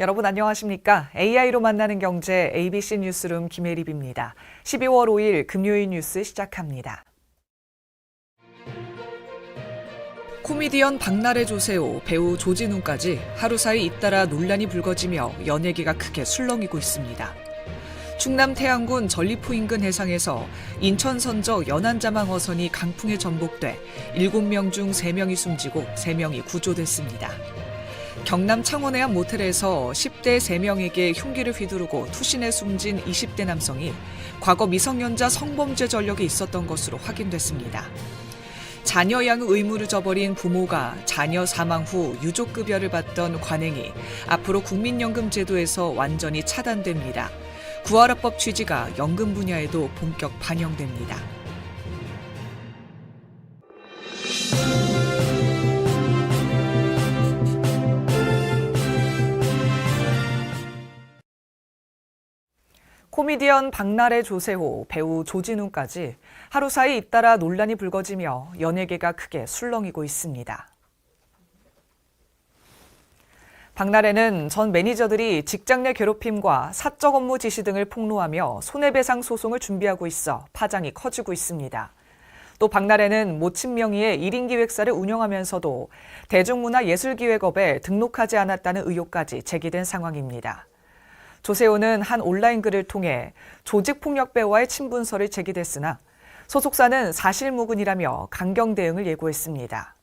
여러분 안녕하십니까? AI로 만나는 경제 ABC 뉴스룸 김혜립입니다. 12월 5일 금요일 뉴스 시작합니다. 코미디언 박나래 조세호, 배우 조진웅까지 하루 사이 잇따라 논란이 불거지며 연예계가 크게 술렁이고 있습니다. 충남 태안군 전리포 인근 해상에서 인천 선저 연안자망 어선이 강풍에 전복돼 7명 중 3명이 숨지고 3명이 구조됐습니다. 경남 창원의 한 모텔에서 10대 3명에게 흉기를 휘두르고 투신해 숨진 20대 남성이 과거 미성년자 성범죄 전력이 있었던 것으로 확인됐습니다. 자녀 양육 의무를 저버린 부모가 자녀 사망 후 유족급여를 받던 관행이 앞으로 국민연금 제도에서 완전히 차단됩니다. 구하라법 취지가 연금 분야에도 본격 반영됩니다. 코미디언 박나래 조세호, 배우 조진웅까지 하루 사이 잇따라 논란이 불거지며 연예계가 크게 술렁이고 있습니다. 박나래는 전 매니저들이 직장 내 괴롭힘과 사적 업무 지시 등을 폭로하며 손해배상 소송을 준비하고 있어 파장이 커지고 있습니다. 또 박나래는 모친 명의의 1인 기획사를 운영하면서도 대중문화예술기획업에 등록하지 않았다는 의혹까지 제기된 상황입니다. 조세호는 한 온라인 글을 통해 조직폭력배와의 친분설을 제기됐으나 소속사는 사실무근이라며 강경 대응을 예고했습니다.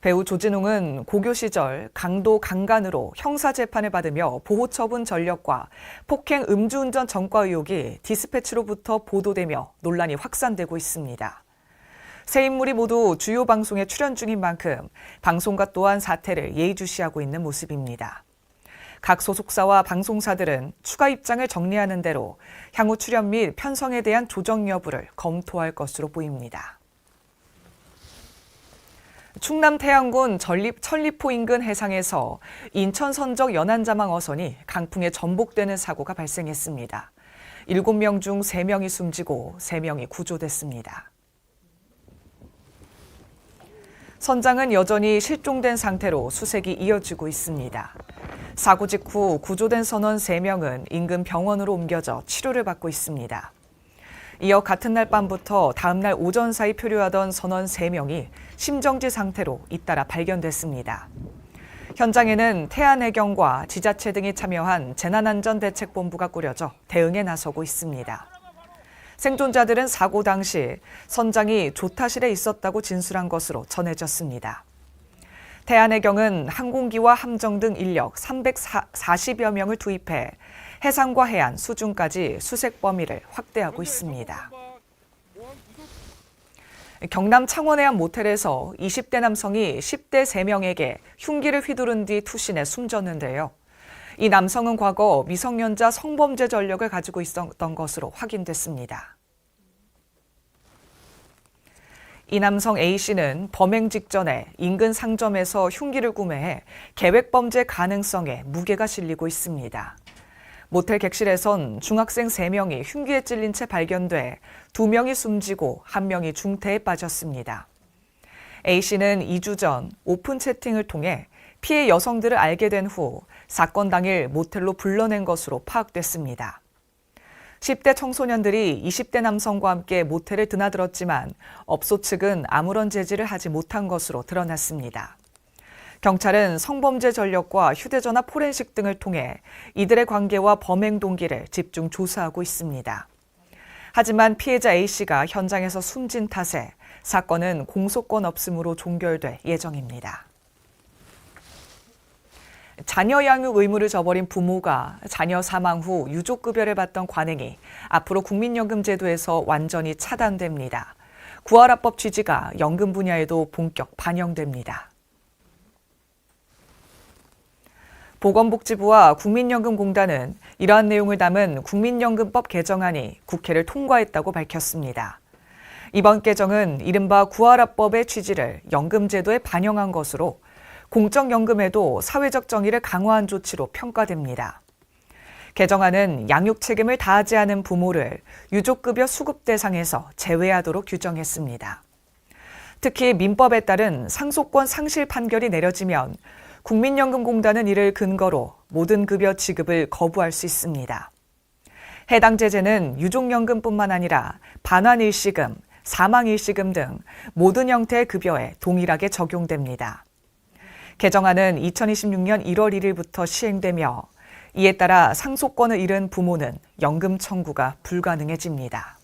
배우 조진웅은 고교 시절 강도 강간으로 형사 재판을 받으며 보호처분 전력과 폭행 음주운전 전과 의혹이 디스패치로부터 보도되며 논란이 확산되고 있습니다. 세 인물이 모두 주요 방송에 출연 중인 만큼 방송가 또한 사태를 예의주시하고 있는 모습입니다. 각 소속사와 방송사들은 추가 입장을 정리하는 대로 향후 출연 및 편성에 대한 조정 여부를 검토할 것으로 보입니다. 충남 태안군 전립, 천리포 인근 해상에서 인천 선적 연안자망 어선이 강풍에 전복되는 사고가 발생했습니다. 7명 중 3명이 숨지고 3명이 구조됐습니다. 선장은 여전히 실종된 상태로 수색이 이어지고 있습니다. 사고 직후 구조된 선원 3명은 인근 병원으로 옮겨져 치료를 받고 있습니다. 이어 같은 날 밤부터 다음 날 오전 사이 표류하던 선원 3명이 심정지 상태로 잇따라 발견됐습니다. 현장에는 태안해경과 지자체 등이 참여한 재난안전대책본부가 꾸려져 대응에 나서고 있습니다. 생존자들은 사고 당시 선장이 조타실에 있었다고 진술한 것으로 전해졌습니다. 태안해경은 항공기와 함정 등 인력 340여 명을 투입해 해상과 해안, 수중까지 수색 범위를 확대하고 있습니다. 경남 창원의 한 모텔에서 20대 남성이 10대 3명에게 흉기를 휘두른 뒤 투신해 숨졌는데요. 이 남성은 과거 미성년자 성범죄 전력을 가지고 있었던 것으로 확인됐습니다. 이 남성 A씨는 범행 직전에 인근 상점에서 흉기를 구매해 계획범죄 가능성에 무게가 실리고 있습니다. 모텔 객실에선 중학생 3명이 흉기에 찔린 채 발견돼 2명이 숨지고 1명이 중태에 빠졌습니다. A씨는 2주 전 오픈 채팅을 통해 피해 여성들을 알게 된 후 사건 당일 모텔로 불러낸 것으로 파악됐습니다. 10대 청소년들이 20대 남성과 함께 모텔에 드나들었지만 업소 측은 아무런 제지를 하지 못한 것으로 드러났습니다. 경찰은 성범죄 전력과 휴대전화 포렌식 등을 통해 이들의 관계와 범행 동기를 집중 조사하고 있습니다. 하지만 피해자 A씨가 현장에서 숨진 탓에 사건은 공소권 없음으로 종결될 예정입니다. 자녀 양육 의무를 저버린 부모가 자녀 사망 후 유족급여를 받던 관행이 앞으로 국민연금 제도에서 완전히 차단됩니다. 구하라법 취지가 연금 분야에도 본격 반영됩니다. 보건복지부와 국민연금공단은 이러한 내용을 담은 국민연금법 개정안이 국회를 통과했다고 밝혔습니다. 이번 개정은 이른바 구하라법의 취지를 연금제도에 반영한 것으로 공적연금에도 사회적 정의를 강화한 조치로 평가됩니다. 개정안은 양육 책임을 다하지 않은 부모를 유족급여 수급 대상에서 제외하도록 규정했습니다. 특히 민법에 따른 상속권 상실 판결이 내려지면 국민연금공단은 이를 근거로 모든 급여 지급을 거부할 수 있습니다. 해당 제재는 유족연금뿐만 아니라 반환일시금, 사망일시금 등 모든 형태의 급여에 동일하게 적용됩니다. 개정안은 2026년 1월 1일부터 시행되며 이에 따라 상속권을 잃은 부모는 연금 청구가 불가능해집니다.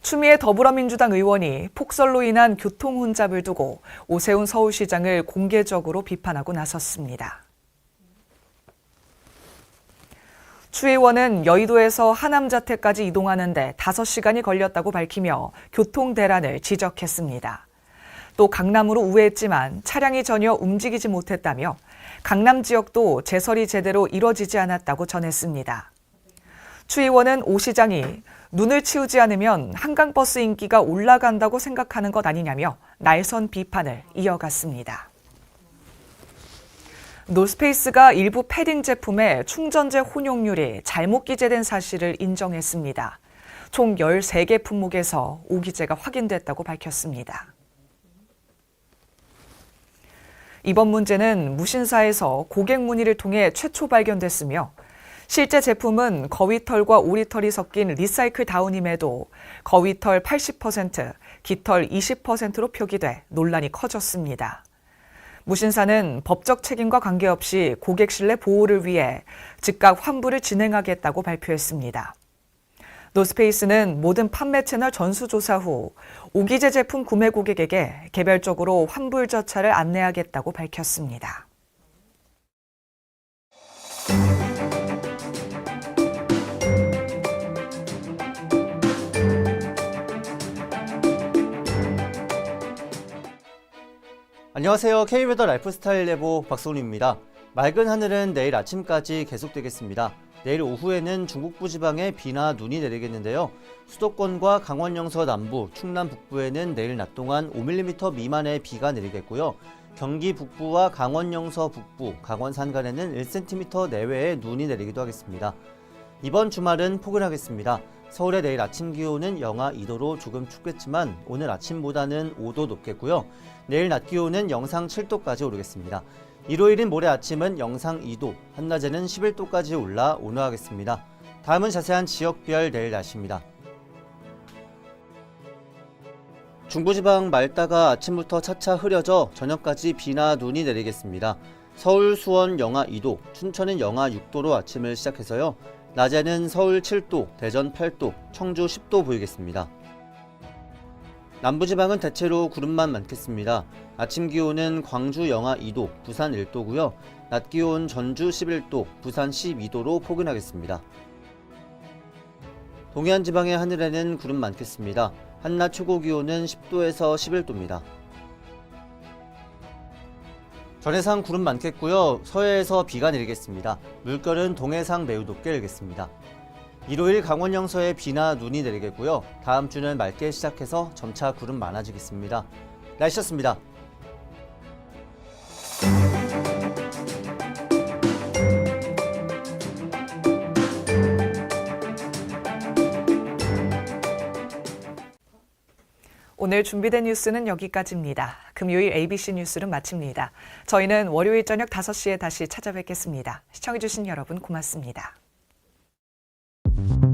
추미애 더불어민주당 의원이 폭설로 인한 교통 혼잡을 두고 오세훈 서울시장을 공개적으로 비판하고 나섰습니다. 추 의원은 여의도에서 하남자택까지 이동하는데 5시간이 걸렸다고 밝히며 교통 대란을 지적했습니다. 또 강남으로 우회했지만 차량이 전혀 움직이지 못했다며 강남 지역도 제설이 제대로 이뤄지지 않았다고 전했습니다. 추 의원은 오 시장이 눈을 치우지 않으면 한강버스 인기가 올라간다고 생각하는 것 아니냐며 날선 비판을 이어갔습니다. 노스페이스가 일부 패딩 제품의 충전재 혼용률이 잘못 기재된 사실을 인정했습니다. 총 13개 품목에서 오기재가 확인됐다고 밝혔습니다. 이번 문제는 무신사에서 고객 문의를 통해 최초 발견됐으며 실제 제품은 거위털과 오리털이 섞인 리사이클 다운임에도 거위털 80%, 깃털 20%로 표기돼 논란이 커졌습니다. 무신사는 법적 책임과 관계없이 고객 신뢰 보호를 위해 즉각 환불을 진행하겠다고 발표했습니다. 노스페이스는 모든 판매 채널 전수조사 후 오기재 제품 구매 고객에게 개별적으로 환불 절차를 안내하겠다고 밝혔습니다. 안녕하세요. K웨더 라이프스타일 예보 박소훈입니다. 맑은 하늘은 내일 아침까지 계속되겠습니다. 내일 오후에는 중국부 지방에 비나 눈이 내리겠는데요. 수도권과 강원 영서 남부, 충남 북부에는 내일 낮 동안 5mm 미만의 비가 내리겠고요. 경기 북부와 강원 영서 북부, 강원 산간에는 1cm 내외의 눈이 내리기도 하겠습니다. 이번 주말은 포근하겠습니다. 서울의 내일 아침 기온은 영하 2도로 조금 춥겠지만 오늘 아침보다는 5도 높겠고요. 내일 낮 기온은 영상 7도까지 오르겠습니다. 일요일인 모레 아침은 영상 2도, 한낮에는 11도까지 올라 온화하겠습니다. 다음은 자세한 지역별 내일 날씨입니다. 중부지방 맑다가 아침부터 차차 흐려져 저녁까지 비나 눈이 내리겠습니다. 서울, 수원 영하 2도, 춘천은 영하 6도로 아침을 시작해서요. 낮에는 서울 7도, 대전 8도, 청주 10도 보이겠습니다. 남부지방은 대체로 구름만 많겠습니다. 아침 기온은 광주 영하 2도, 부산 1도고요. 낮 기온 전주 11도, 부산 12도로 포근하겠습니다. 동해안 지방의 하늘에는 구름 많겠습니다. 한낮 최고 기온은 10도에서 11도입니다. 전해상 구름 많겠고요. 서해에서 비가 내리겠습니다. 물결은 동해상 매우 높게 일겠습니다. 일요일 강원 영서에 비나 눈이 내리겠고요. 다음 주는 맑게 시작해서 점차 구름 많아지겠습니다. 날씨였습니다. 오늘 준비된 뉴스는 여기까지입니다. 금요일 ABC 뉴스를 마칩니다. 저희는 월요일 저녁 5시에 다시 찾아뵙겠습니다. 시청해주신 여러분 고맙습니다. you